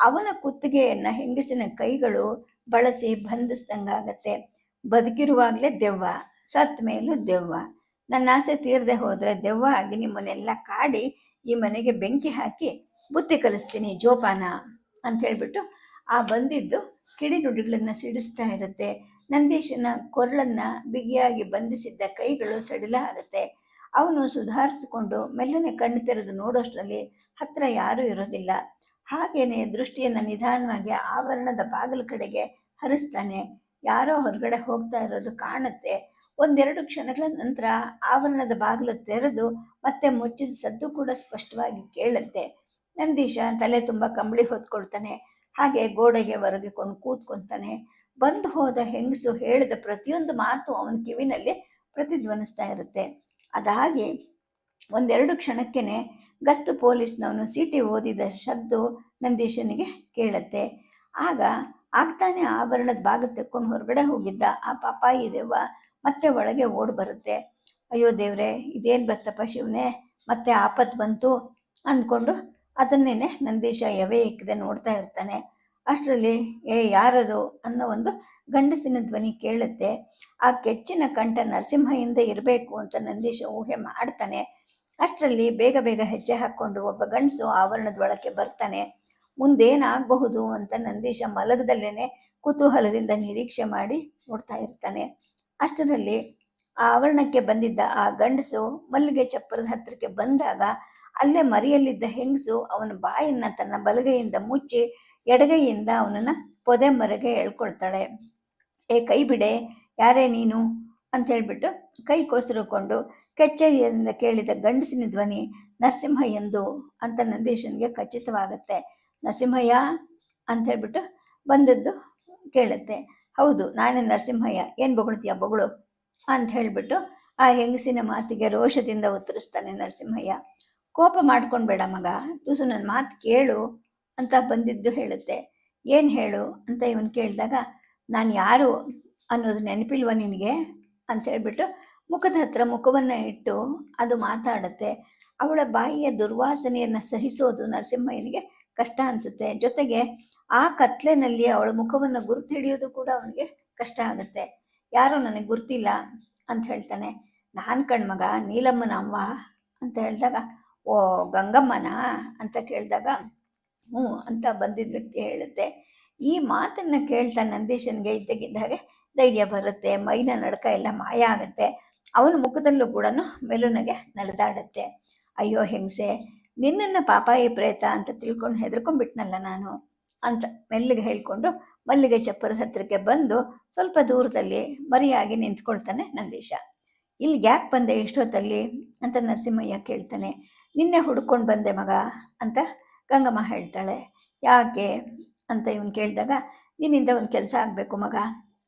ಅವನ ಕುತ್ತಿಗೆಯನ್ನು ಹೆಂಗಸಿನ ಕೈಗಳು ಬಳಸಿ ಬಂಧಿಸ್ದಂಗಾಗತ್ತೆ. ಬದುಕಿರುವಾಗಲೇ ದೆವ್ವ ಸತ್ ಮೇಲೂ ದೆವ್ವ. ನನ್ನ ಆಸೆ ತೀರದೆ ಹೋದರೆ ದೆವ್ವ ಆಗಿ ನಿಮ್ಮನ್ನೆಲ್ಲ ಕಾಡಿ ಈ ಮನೆಗೆ ಬೆಂಕಿ ಹಾಕಿ ಬುದ್ಧಿ ಕಲಿಸ್ತೀನಿ, ಜೋಪಾನ ಅಂತ ಹೇಳಿಬಿಟ್ಟು ಆ ಬಂದಿದ್ದು ಕಿಡಿನುಡಿಗಳನ್ನು ಸಿಡಿಸ್ತಾ ಇರುತ್ತೆ. ನಂದೀಶನ ಕೊರಳನ್ನು ಬಿಗಿಯಾಗಿ ಬಂಧಿಸಿದ್ದ ಕೈಗಳು ಸಡಿಲ ಆಗುತ್ತೆ. ಅವನು ಸುಧಾರಿಸಿಕೊಂಡು ಮೆಲ್ಲನೆ ಕಣ್ಣು ತೆರೆದು ನೋಡೋಷ್ಟರಲ್ಲಿ ಹತ್ತಿರ ಯಾರೂ ಇರೋದಿಲ್ಲ. ಹಾಗೇನೆ ದೃಷ್ಟಿಯನ್ನು ನಿಧಾನವಾಗಿ ಆವರಣದ ಬಾಗಿಲು ಕಡೆಗೆ ಹರಿಸ್ತಾನೆ. ಯಾರೋ ಹೊರಗಡೆ ಹೋಗ್ತಾ ಇರೋದು ಕಾಣುತ್ತೆ. ಒಂದೆರಡು ಕ್ಷಣಗಳ ನಂತರ ಆವರಣದ ಬಾಗಿಲು ತೆರೆದು ಮತ್ತೆ ಮುಚ್ಚಿದ ಸದ್ದು ಕೂಡ ಸ್ಪಷ್ಟವಾಗಿ ಕೇಳುತ್ತೆ ನಂದೀಶ ತಲೆ ತುಂಬ ಕಂಬಳಿ ಹೊತ್ಕೊಳ್ತಾನೆ. ಹಾಗೆ ಗೋಡೆಗೆ ಒರಗಿಕೊಂಡು ಕೂತ್ಕೊತಾನೆ. ಬಂದು ಹೋದ ಹೆಂಗಸು ಹೇಳಿದ ಪ್ರತಿಯೊಂದು ಮಾತು ಅವನ ಕಿವಿನಲ್ಲಿ ಪ್ರತಿಧ್ವನಿಸ್ತಾ ಇರುತ್ತೆ. ಅದಾಗಿ ಒಂದೆರಡು ಕ್ಷಣಕ್ಕೇನೆ ಗಸ್ತು ಪೊಲೀಸ್ನವನು ಸಿಟಿ ಓದಿದ ಶಬ್ದು ನಂದೀಶನಿಗೆ ಕೇಳುತ್ತೆ. ಆಗ ಆಗ್ತಾನೆ ಆಭರಣದ ಭಾಗ ತೆಕ್ಕೊಂಡು ಹೊರಗಡೆ ಹೋಗಿದ್ದ ಆ ಪಾಪಾಯಿ ದೆವ್ವ ಮತ್ತೆ ಒಳಗೆ ಓಡ್ ಬರುತ್ತೆ. ಅಯ್ಯೋ ದೇವ್ರೆ, ಇದೇನು ಬತ್ತಪ್ಪ ಶಿವನೇ, ಮತ್ತೆ ಆಪತ್ತು ಬಂತು ಅಂದ್ಕೊಂಡು ಅದನ್ನೇನೆ ನಂದೀಶ ಎವೆ ಇಕ್ಕದೆ ನೋಡ್ತಾ ಇರ್ತಾನೆ. ಅಷ್ಟರಲ್ಲಿ, ಏ, ಯಾರದು? ಅನ್ನೋ ಒಂದು ಗಂಡಸಿನ ಧ್ವನಿ ಕೇಳುತ್ತೆ. ಆ ಕೆಚ್ಚಿನ ಕಂಠ ನರಸಿಂಹಯಿಂದ ಇರಬೇಕು ಅಂತ ನಂದೀಶ ಊಹೆ ಮಾಡ್ತಾನೆ. ಅಷ್ಟರಲ್ಲಿ ಬೇಗ ಬೇಗ ಹೆಜ್ಜೆ ಹಾಕ್ಕೊಂಡು ಒಬ್ಬ ಗಂಡಸು ಆವರಣದ ಒಳಕ್ಕೆ ಬರ್ತಾನೆ. ಮುಂದೇನಾಗಬಹುದು ಅಂತ ನಂದೀಶ ಮಲಗದಲ್ಲೇನೆ ಕುತೂಹಲದಿಂದ ನಿರೀಕ್ಷೆ ಮಾಡಿ ನೋಡ್ತಾ ಇರ್ತಾನೆ. ಅಷ್ಟರಲ್ಲಿ ಆ ಆವರಣಕ್ಕೆ ಬಂದಿದ್ದ ಆ ಗಂಡಸು ಮಲ್ಲಿಗೆ ಚಪ್ಪರದ ಹತ್ತಿರಕ್ಕೆ ಬಂದಾಗ ಅಲ್ಲೇ ಮರಿಯಲ್ಲಿದ್ದ ಹೆಂಗಸು ಅವನ ಬಾಯನ್ನ ತನ್ನ ಬಲಗೈಯಿಂದ ಮುಚ್ಚಿ ಎಡಗೈಯಿಂದ ಅವನನ್ನ ಪೊದೆ ಮರೆಗೆ ಎಳ್ಕೊಳ್ತಾಳೆ. ಏ ಕೈ ಬಿಡೆ, ಯಾರೇ ನೀನು? ಅಂತ ಹೇಳ್ಬಿಟ್ಟು ಕೈ ಕೊಸರುಕೊಂಡು ಕೆಚ್ಚೆಯಿಂದ ಕೇಳಿದ ಗಂಡಸಿನ ಧ್ವನಿ, ನರಸಿಂಹ ಎಂದು ಅಂತ ನಂದೀಶನ್ಗೆ ಖಚಿತವಾಗುತ್ತೆ. ನರಸಿಂಹಯ್ಯ ಅಂತ ಹೇಳ್ಬಿಟ್ಟು ಬಂದದ್ದು ಕೇಳುತ್ತೆ. ಹೌದು, ನಾನೇ ನರಸಿಂಹಯ್ಯ. ಏನು ಬೊಗಳ್ತೀಯ ಬೊಗಳು? ಅಂತ ಹೇಳಿಬಿಟ್ಟು ಆ ಹೆಂಗಸಿನ ಮಾತಿಗೆ ರೋಷದಿಂದ ಉತ್ತರಿಸ್ತಾನೆ ನರಸಿಂಹಯ್ಯ. ಕೋಪ ಮಾಡ್ಕೊಂಡ್ಬೇಡ ಮಗ, ತುಸು ನನ್ನ ಮಾತು ಕೇಳು ಅಂತ ಬಂದಿದ್ದು ಹೇಳುತ್ತೆ. ಏನು ಹೇಳು ಅಂತ ಇವನು ಕೇಳಿದಾಗ, ನಾನು ಯಾರು ಅನ್ನೋದು ನೆನಪಿಲ್ವ ನಿನಗೆ? ಅಂತ ಹೇಳಿಬಿಟ್ಟು ಮುಖದ ಹತ್ರ ಮುಖವನ್ನು ಇಟ್ಟು ಅದು ಮಾತಾಡುತ್ತೆ. ಅವಳ ಬಾಯಿಯ ದುರ್ವಾಸನೆಯನ್ನು ಸಹಿಸೋದು ನರಸಿಂಹಯ್ಯನಿಗೆ ಕಷ್ಟ ಅನಿಸುತ್ತೆ. ಜೊತೆಗೆ ಆ ಕತ್ಲೆನಲ್ಲಿ ಅವಳ ಮುಖವನ್ನು ಗುರುತು ಹಿಡಿಯೋದು ಕೂಡ ಅವನಿಗೆ ಕಷ್ಟ ಆಗುತ್ತೆ. ಯಾರು ನನಗೆ ಗುರ್ತಿಲ್ಲ ಅಂತ ಹೇಳ್ತಾನೆ. ನಾನು ಕಣ್ಮಗ ನೀಲಮ್ಮನ ಅಮ್ಮ ಅಂತ ಹೇಳಿದಾಗ, ಓ ಗಂಗಮ್ಮನ ಅಂತ ಕೇಳಿದಾಗ, ಹ್ಞೂ ಅಂತ ಬಂದಿದ್ದ ವ್ಯಕ್ತಿ ಹೇಳುತ್ತೆ. ಈ ಮಾತನ್ನು ಕೇಳ್ತಾ ನಂದೀಶನ್ಗೆ ಇದ್ದಕ್ಕಿದ್ದ ಹಾಗೆ ಧೈರ್ಯ ಬರುತ್ತೆ, ಮೈನ ನಡಕ ಎಲ್ಲ ಮಾಯ ಆಗುತ್ತೆ. ಅವನ ಮುಖದಲ್ಲೂ ಕೂಡ ಮೆಲುನಗೆ ನಡೆದಾಡುತ್ತೆ. ಅಯ್ಯೋ ಹೆಂಗಸೆ ನಿನ್ನನ್ನು ಈ ಪ್ರೇತ ಅಂತ ತಿಳ್ಕೊಂಡು ಹೆದರ್ಕೊಂಡ್ಬಿಟ್ನಲ್ಲ ನಾನು ಅಂತ ಮೆಲ್ಲಿಗೆ ಹೇಳ್ಕೊಂಡು ಮಲ್ಲಿಗೆ ಚಪ್ಪರ ಹತ್ತಿರಕ್ಕೆ ಬಂದು ಸ್ವಲ್ಪ ದೂರದಲ್ಲಿ ಮರಿಯಾಗಿ ನಿಂತ್ಕೊಳ್ತಾನೆ ನಂದೀಶ. ಇಲ್ಲಿ ಯಾಕೆ ಬಂದೆ ಎಷ್ಟೊತ್ತಲ್ಲಿ? ಅಂತ ನರಸಿಂಹಯ್ಯ ಕೇಳ್ತಾನೆ. ನಿನ್ನೆ ಹುಡ್ಕೊಂಡು ಬಂದೆ ಮಗ ಅಂತ ಗಂಗಮ್ಮ ಹೇಳ್ತಾಳೆ. ಯಾಕೆ? ಅಂತ ಇವನು ಕೇಳಿದಾಗ, ನಿನ್ನಿಂದ ಒಂದು ಕೆಲಸ ಆಗಬೇಕು ಮಗ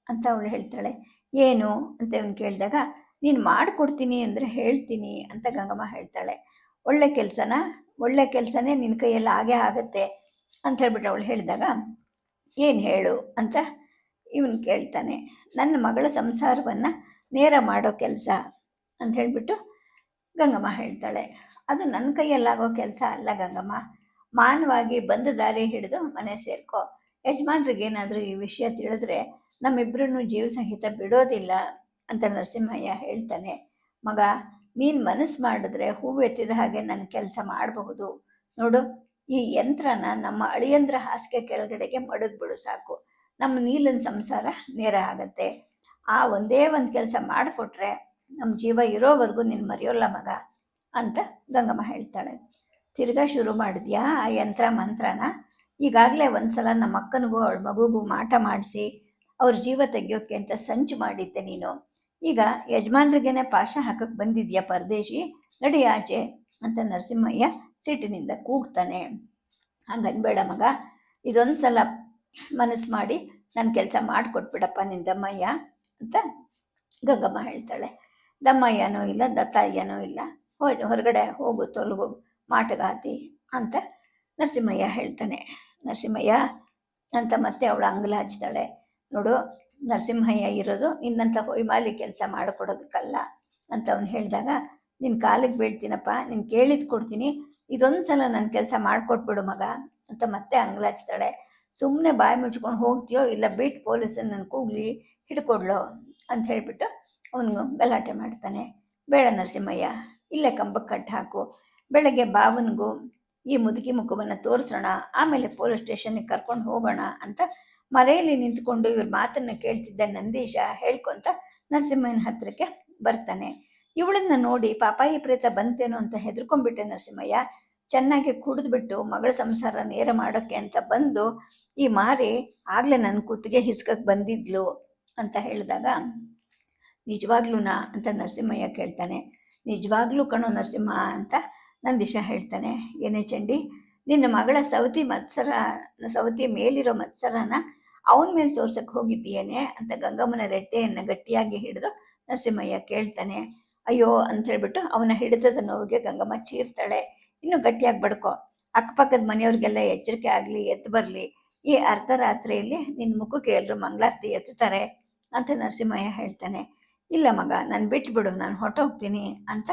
ಅಂತ ಅವಳು ಹೇಳ್ತಾಳೆ. ಏನು? ಅಂತ ಇವನು ಕೇಳಿದಾಗ, ನೀನು ಮಾಡಿಕೊಡ್ತೀನಿ ಅಂದರೆ ಹೇಳ್ತೀನಿ ಅಂತ ಗಂಗಮ್ಮ ಹೇಳ್ತಾಳೆ. ಒಳ್ಳೆ ಕೆಲಸನ? ಒಳ್ಳೆ ಕೆಲಸನೇ ನಿನ್ನ ಕೈಯಲ್ಲಿ ಆಗೇ ಆಗುತ್ತೆ ಅಂತ ಹೇಳ್ಬಿಟ್ಟು ಅವಳು ಹೇಳಿದಾಗ, ಏನು ಹೇಳು? ಅಂತ ಇವನು ಕೇಳ್ತಾನೆ. ನನ್ನ ಮಗಳ ಸಂಸಾರವನ್ನು ನೇರ ಮಾಡೋ ಕೆಲಸ ಅಂತ ಹೇಳಿಬಿಟ್ಟು ಗಂಗಮ್ಮ ಹೇಳ್ತಾಳೆ. ಅದು ನನ್ನ ಕೈಯಲ್ಲಾಗೋ ಕೆಲಸ ಅಲ್ಲ ಗಂಗಮ್ಮ. ಮಾನವಾಗಿ ಬಂದ ದಾರಿ ಹಿಡಿದು ಮನೆ ಸೇರ್ಕೋ. ಯಜಮಾನ್ರಿಗೇನಾದರೂ ಈ ವಿಷಯ ತಿಳಿದ್ರೆ ನಮ್ಮಿಬ್ಬರನ್ನು ಜೀವ ಸಹಿತ ಬಿಡೋದಿಲ್ಲ ಅಂತ ನರಸಿಂಹಯ್ಯ ಹೇಳ್ತಾನೆ. ಮಗ ನೀನು ಮನಸ್ಸು ಮಾಡಿದ್ರೆ ಹೂವು ಎತ್ತಿದ ಹಾಗೆ ನನ್ನ ಕೆಲಸ ಮಾಡಬಹುದು. ನೋಡು, ಈ ಯಂತ್ರನ ನಮ್ಮ ಅಳಿಯಂದ್ರ ಹಾಸಿಗೆ ಕೆಳಗಡೆಗೆ ಮಡಗ್ಬಿಡು ಸಾಕು. ನಮ್ಮ ನೀಲನ್ ಸಂಸಾರ ನೇರ ಆಗತ್ತೆ. ಆ ಒಂದೇ ಒಂದು ಕೆಲಸ ಮಾಡಿಕೊಟ್ರೆ ನಮ್ಮ ಜೀವ ಇರೋವರೆಗೂ ನೀನು ಮರೆಯೋಲ್ಲ ಮಗ ಅಂತ ಗಂಗಮ್ಮ ಹೇಳ್ತಾಳೆ. ತಿರ್ಗಾ ಶುರು ಮಾಡಿದ್ಯಾ ಆ ಯಂತ್ರ ಮಂತ್ರನ? ಈಗಾಗಲೇ ಒಂದ್ಸಲ ನಮ್ಮ ಅಕ್ಕನಿಗೂ ಅವಳ ಮಗುಗೂ ಮಾಟ ಮಾಡಿಸಿ ಅವ್ರ ಜೀವ ತೆಗಿಯೋಕ್ಕೆ ಅಂತ ಸಂಚು ಮಾಡಿದ್ದೆ ನೀನು. ಈಗ ಯಜಮಾನ್ರಿಗೇನೆ ಪಾಶ ಹಾಕಕ್ಕೆ ಬಂದಿದ್ಯಾ ಪರದೇಶಿ? ನಡಿ ಆಚೆ ಅಂತ ನರಸಿಂಹಯ್ಯ ಸಿಟ್ಟಿನಿಂದ ಕೂಗ್ತಾನೆ. ಹಂಗನ್ಬೇಡ ಮಗ ಇದೊಂದು ಸಲ ಮನಸ್ಸು ಮಾಡಿ ನನ್ನ ಕೆಲಸ ಮಾಡಿಕೊಟ್ಬಿಡಪ್ಪ ನಿನ್ನ ದಮ್ಮಯ್ಯ ಅಂತ ಗಂಗಮ್ಮ ಹೇಳ್ತಾಳೆ. ದಮ್ಮಯ್ಯನೂ ಇಲ್ಲ, ದತ್ತಯ್ಯನೂ ಇಲ್ಲ. ಹೋ, ಹೊರಗಡೆ ಹೋಗು, ತೊಲಗು, ಮಾಟಗಾತಿ ಅಂತ ನರಸಿಂಹಯ್ಯ ಹೇಳ್ತಾನೆ. ನರಸಿಂಹಯ್ಯ ಅಂತ ಮತ್ತೆ ಅವಳು ಅಂಗಲ ಹಚ್ತಾಳೆ. ನೋಡು ನರಸಿಂಹಯ್ಯ ಇರೋದು ನಿನ್ನಂಥ ಹೊಯ್ಮಾಲಿ ಕೆಲಸ ಮಾಡಿಕೊಡೋದಕ್ಕಲ್ಲ ಅಂತ ಅವ್ನು ಹೇಳಿದಾಗ ನಿನ್ನ ಕಾಲಿಗೆ ಬೀಳ್ತೀನಪ್ಪ, ನೀನು ಕೇಳಿದ್ ಕೊಡ್ತೀನಿ ಇದೊಂದು ಸಲ ನನ್ನ ಕೆಲಸ ಮಾಡಿಕೊಟ್ಬಿಡು ಮಗ ಅಂತ ಮತ್ತೆ ಅಂಗ್ಲಾಚ್ತಾಳೆ. ಸುಮ್ಮನೆ ಬಾಯಿ ಮುಚ್ಕೊಂಡು ಹೋಗ್ತೀಯೋ ಇಲ್ಲ ಬಿಟ್ಟು ಪೊಲೀಸನ್ನು ನನ್ನ ಕೂಗ್ಲಿ ಹಿಡ್ಕೊಡ್ಲೋ ಅಂತ ಹೇಳಿಬಿಟ್ಟು ಅವನು ಗಲಾಟೆ ಮಾಡ್ತಾನೆ. ಬೇಡ ನರಸಿಂಹಯ್ಯ, ಇಲ್ಲೇ ಕಂಬಕ್ಕೆ ಕಟ್ಟು ಹಾಕು, ಬೆಳಗ್ಗೆ ಬಾವನಿಗೂ ಈ ಮುದುಕಿ ಮುಖವನ್ನು ತೋರಿಸೋಣ, ಆಮೇಲೆ ಪೊಲೀಸ್ ಸ್ಟೇಷನ್ಗೆ ಕರ್ಕೊಂಡು ಹೋಗೋಣ ಅಂತ ಮರೆಯಲ್ಲಿ ನಿಂತ್ಕೊಂಡು ಇವ್ರ ಮಾತನ್ನು ಕೇಳ್ತಿದ್ದ ನಂದೀಶ ಹೇಳ್ಕೊಂತ ನರಸಿಂಹನ ಹತ್ರಕ್ಕೆ ಬರ್ತಾನೆ. ಇವಳನ್ನ ನೋಡಿ, ಪಾಪಾಯಿ ಪ್ರೇತ, ಬಂತೇನೋ ಅಂತ ಹೆದರ್ಕೊಂಡ್ಬಿಟ್ಟೆ ನರಸಿಂಹಯ್ಯ. ಚೆನ್ನಾಗಿ ಕುಡಿದ್ಬಿಟ್ಟು ಮಗಳ ಸಂಸಾರ ನೇರ ಮಾಡೋಕ್ಕೆ ಅಂತ ಬಂದು, ಈ ಮಾರಿ, ಆಗ್ಲೇ ನನ್ನ ಕೂತಿಗೆ ಹಿಸ್ಕಕ್ಕೆ ಬಂದಿದ್ಲು ಅಂತ ಹೇಳಿದಾಗ ನಿಜವಾಗ್ಲೂನಾ ಅಂತ ನರಸಿಂಹಯ್ಯ ಕೇಳ್ತಾನೆ. ನಿಜವಾಗ್ಲೂ ಕಣೋ ನರಸಿಂಹ ಅಂತ ನಂದೀಶ ಹೇಳ್ತಾನೆ. ಏನೇ ಚಂಡಿ, ನಿನ್ನ ಮಗಳ ಸವತಿ ಮತ್ಸರ, ಸವತಿ ಮೇಲಿರೋ ಮತ್ಸರನ ಅವನ ಮೇಲೆ ತೋರ್ಸಕ್ಕೆ ಹೋಗಿದ್ದೀಯೇನೆ ಅಂತ ಗಂಗಮ್ಮನ ರೆಟ್ಟೆಯನ್ನು ಗಟ್ಟಿಯಾಗಿ ಹಿಡಿದು ನರಸಿಂಹಯ್ಯ ಕೇಳ್ತಾನೆ, ಅಯ್ಯೋ, ಅಂತ ಹೇಳ್ಬಿಟ್ಟು ಅವನ ಹಿಡಿದದ ನೋವಿಗೆ ಗಂಗಮ್ಮ ಚೀರ್ತಾಳೆ, ಇನ್ನು ಗಟ್ಟಿಯಾಗಿ ಬಡ್ಕೊ, ಅಕ್ಕಪಕ್ಕದ ಮನೆಯವ್ರಿಗೆಲ್ಲ ಎಚ್ಚರಿಕೆ ಆಗಲಿ, ಎದ್ದು ಬರಲಿ, ಈ ಅರ್ಧ ರಾತ್ರಿಯಲ್ಲಿ ನಿನ್ನ ಮುಖಕ್ಕೆ ಎಲ್ಲರೂ ಮಂಗಳಾರತಿ ಎತ್ತುತ್ತಾರೆ, ಅಂತ ನರಸಿಂಹಯ್ಯ ಹೇಳ್ತಾನೆ, ಇಲ್ಲ ಮಗ, ನಾನು ಬಿಟ್ಬಿಡು, ನಾನು ಹೊಟ್ಟೋಗ್ತೀನಿ ಅಂತ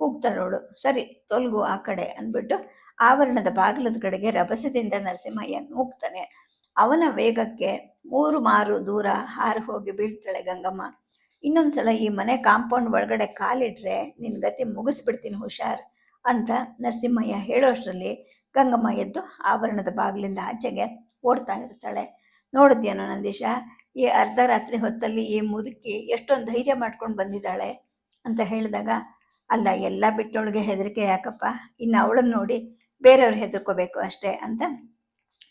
ಕೂಗ್ತಾರೋಳು ಸರಿ, ತೊಲಗು ಆ ಕಡೆ, ಅಂದ್ಬಿಟ್ಟು ಆವರಣದ ಬಾಗಿಲದ ಕಡೆಗೆ ರಭಸದಿಂದ ನರಸಿಂಹಯ್ಯ ನೂಗ್ತಾನೆ ಅವನ ವೇಗಕ್ಕೆ ಮೂರು ಮಾರು ದೂರ ಹಾರಿ ಹೋಗಿ ಬೀಳ್ತಾಳೆ ಗಂಗಮ್ಮ. ಇನ್ನೊಂದ್ಸಲ ಈ ಮನೆ ಕಾಂಪೌಂಡ್ ಒಳಗಡೆ ಕಾಲಿಟ್ರೆ ನಿನ್ನ ಗತಿ ಮುಗಿಸ್ಬಿಡ್ತೀನಿ ಹುಷಾರ್ ಅಂತ ನರಸಿಂಹಯ್ಯ ಹೇಳೋಷ್ಟರಲ್ಲಿ ಗಂಗಮ್ಮ ಎದ್ದು ಆವರಣದ ಬಾಗಿಲಿಂದ ಆಚೆಗೆ ಓಡ್ತಾ ಇರ್ತಾಳೆ. ನೋಡಿದ್ಯೇನೋ ನಂದೀಶ, ಈ ಅರ್ಧ ರಾತ್ರಿ ಹೊತ್ತಲ್ಲಿ ಈ ಮುದುಕಿ ಎಷ್ಟೊಂದು ಧೈರ್ಯ ಮಾಡ್ಕೊಂಡು ಬಂದಿದ್ದಾಳೆ ಅಂತ ಹೇಳಿದಾಗ, ಅಲ್ಲ, ಎಲ್ಲ ಬಿಟ್ಟವಳಿಗೆ ಹೆದರಿಕೆ ಯಾಕಪ್ಪ? ಇನ್ನು ಅವಳನ್ನು ನೋಡಿ ಬೇರೆಯವ್ರು ಹೆದರ್ಕೋಬೇಕು ಅಷ್ಟೇ ಅಂತ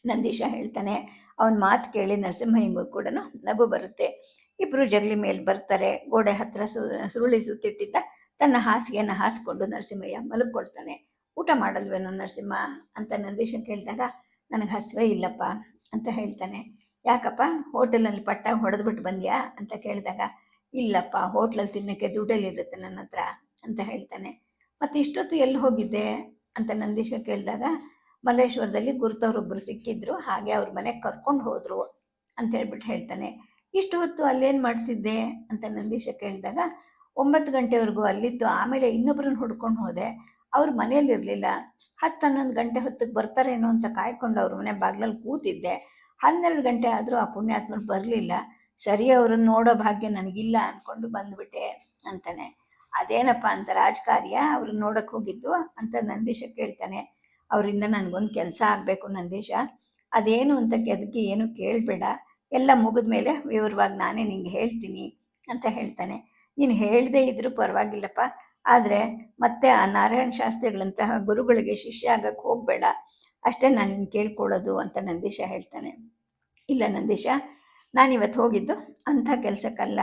ನಂದೀಶ ಹೇಳ್ತಾನೆ, ಅವನ ಮಾತು ಕೇಳಿ ನರಸಿಂಹಯ್ಯಂಗೂ ಕೂಡ ನಗು ಬರುತ್ತೆ. ಇಬ್ಬರು ಜಗಲಿ ಮೇಲೆ ಬರ್ತಾರೆ, ಗೋಡೆ ಹತ್ರ ಸು, ಸುರುಳಿ ಸುತ್ತಿಟ್ಟಿದ್ದ ತನ್ನ ಹಾಸಿಗೆಯನ್ನು ಹಾಸ್ಕೊಂಡು ನರಸಿಂಹಯ್ಯ ಮಲಗ್ಕೊಳ್ತಾನೆ. ಊಟ ಮಾಡಲ್ವೇನೋ ನರಸಿಂಹ? ಅಂತ ನಂದೀಶ ಕೇಳಿದಾಗ, ನನಗೆ ಹಸಿವೆ ಇಲ್ಲಪ್ಪ ಅಂತ ಹೇಳ್ತಾನೆ. ಯಾಕಪ್ಪ? ಹೋಟೆಲಲ್ಲಿ ಪಟ್ಟ ಹೊಡೆದ್ಬಿಟ್ಟು ಬಂದ್ಯಾ? ಅಂತ ಕೇಳಿದಾಗ, ಇಲ್ಲಪ್ಪ ಹೋಟ್ಲಲ್ಲಿ ತಿನ್ನೋಕ್ಕೆ ದುಡ್ಡಲ್ಲಿರುತ್ತೆ ನನ್ನ ಹತ್ರ ಅಂತ ಹೇಳ್ತಾನೆ. ಮತ್ತು ಇಷ್ಟೊತ್ತು ಎಲ್ಲಿ ಹೋಗಿದ್ದೆ? ಅಂತ ನಂದೀಶ ಕೇಳಿದಾಗ ಮಲ್ಲೇಶ್ವರದಲ್ಲಿ ಗುರುತವ್ರೊಬ್ಬರು ಸಿಕ್ಕಿದ್ರು, ಹಾಗೆ ಅವ್ರ ಮನೆಗೆ ಕರ್ಕೊಂಡು ಹೋದರು ಅಂತ ಹೇಳ್ಬಿಟ್ಟು ಹೇಳ್ತಾನೆ. ಇಷ್ಟು ಹೊತ್ತು ಅಲ್ಲೇನು ಮಾಡ್ತಿದ್ದೆ? ಅಂತ ನಂದೀಶ ಕೇಳಿದಾಗ, ಒಂಬತ್ತು ಗಂಟೆವರೆಗೂ ಅಲ್ಲಿದ್ದು, ಆಮೇಲೆ ಇನ್ನೊಬ್ಬರನ್ನ ಹುಡ್ಕೊಂಡು ಹೋದೆ. ಅವ್ರ ಮನೆಯಲ್ಲಿರಲಿಲ್ಲ ಹತ್ತು ಹನ್ನೊಂದು ಗಂಟೆ ಹೊತ್ತಿಗೆ ಬರ್ತಾರೇನೋ ಅಂತ ಕಾಯ್ಕೊಂಡು ಅವ್ರ ಮನೆ ಬಾಗ್ಲಲ್ಲಿ ಕೂತಿದ್ದೆ. ಹನ್ನೆರಡು ಗಂಟೆ ಆದರೂ ಆ ಪುಣ್ಯಾತ್ಮರು ಬರಲಿಲ್ಲ. ಸರಿ, ಅವ್ರನ್ನ ನೋಡೋ ಭಾಗ್ಯ ನನಗಿಲ್ಲ ಅಂದ್ಕೊಂಡು ಬಂದ್ಬಿಟ್ಟೆ ಅಂತಾನೆ. ಅದೇನಪ್ಪ ಅಂತ ರಾಜಕಾರ್ಯ, ಅವ್ರನ್ನ ನೋಡೋಕೆ ಹೋಗಿದ್ದು ಅಂತ ನಂದೀಶ ಕೇಳ್ತಾನೆ. ಅವರಿಂದ ನನಗೊಂದು ಕೆಲಸ ಆಗಬೇಕು ನಂದೀಶ ಅದೇನು ಅಂತ ಅದಕ್ಕೆ ಏನು ಕೇಳಬೇಡ. ಎಲ್ಲ ಮುಗಿದ ಮೇಲೆ ವಿವರವಾಗಿ ನಾನೇ ನಿಂಗೆ ಹೇಳ್ತೀನಿ ಅಂತ ಹೇಳ್ತಾನೆ. ನೀನು ಹೇಳದೇ ಇದ್ರೂ ಪರವಾಗಿಲ್ಲಪ್ಪ. ಆದರೆ ಮತ್ತೆ ಆ ನಾರಾಯಣ ಶಾಸ್ತ್ರಿಗಳಂತಹ ಗುರುಗಳಿಗೆ ಶಿಷ್ಯ ಆಗಕ್ಕೆ ಹೋಗಬೇಡ. ಅಷ್ಟೇ ನಾನು ನಿನ್ನ ಕೇಳ್ಕೊಳ್ಳೋದು ಅಂತ ನಂದೀಶ ಹೇಳ್ತಾನೆ. ಇಲ್ಲ ನಂದೀಶ ನಾನಿವತ್ತು ಹೋಗಿದ್ದು ಅಂಥ ಕೆಲಸಕ್ಕಲ್ಲ.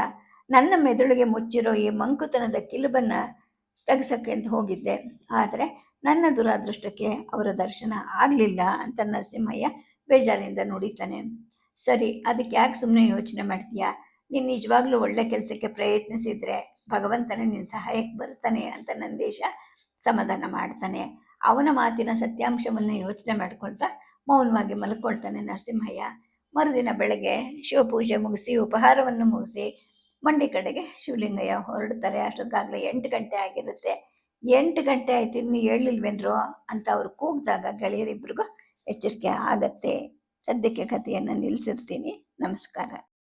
ನನ್ನ ಮೆದುಳಿಗೆ ಮುಚ್ಚಿರೋ ಈ ಮಂಕುತನದ ಕಿಲುಬನ್ನು ತೆಗ್ಸೋಕ್ಕೆ ಅಂತ ಹೋಗಿದ್ದೆ. ಆದರೆ ನನ್ನ ದುರಾದೃಷ್ಟಕ್ಕೆ ಅವರ ದರ್ಶನ ಆಗಲಿಲ್ಲ ಅಂತ ನರಸಿಂಹಯ್ಯ ಬೇಜಾರಿಂದ ನುಡಿತಾನೆ. ಸರಿ, ಅದಕ್ಕೆ ಯಾಕೆ ಸುಮ್ಮನೆ ಯೋಚನೆ ಮಾಡ್ತೀಯಾ? ನೀನು ನಿಜವಾಗ್ಲೂ ಒಳ್ಳೆ ಕೆಲಸಕ್ಕೆ ಪ್ರಯತ್ನಿಸಿದರೆ ಭಗವಂತನೇ ನಿನ್ನ ಸಹಾಯಕ್ಕೆ ಬರ್ತಾನೆ ಅಂತ ನಂದೇಶ ಸಮಾಧಾನ ಮಾಡ್ತಾನೆ. ಅವನ ಮಾತಿನ ಸತ್ಯಾಂಶವನ್ನು ಯೋಚನೆ ಮಾಡ್ಕೊಳ್ತಾ ಮೌನವಾಗಿ ಮಲ್ಕೊಳ್ತಾನೆ ನರಸಿಂಹಯ್ಯ. ಮರುದಿನ ಬೆಳಗ್ಗೆ ಶಿವಪೂಜೆ ಮುಗಿಸಿ ಉಪಹಾರವನ್ನು ಮುಗಿಸಿ ಮಂಡಿ ಕಡೆಗೆ ಶಿವಲಿಂಗಯ್ಯ ಹೊರಡ್ತಾರೆ. ಅಷ್ಟೊತ್ತಾಗಲೇ ಎಂಟು ಗಂಟೆ ಆಗಿರುತ್ತೆ. ಎಂಟು ಗಂಟೆ ಆಯ್ತು ಇನ್ನು ಹೇಳಿಲ್ವೇನ್ರು ಅಂತ ಅವ್ರು ಕೂಗಿದಾಗ ಗೆಳೆಯರಿಬ್ರಿಗೂ ಎಚ್ಚರಿಕೆ ಆಗತ್ತೆ. ಸದ್ಯಕ್ಕೆ ಕಥೆಯನ್ನು ನಿಲ್ಲಿಸಿರ್ತೀನಿ ನಮಸ್ಕಾರ.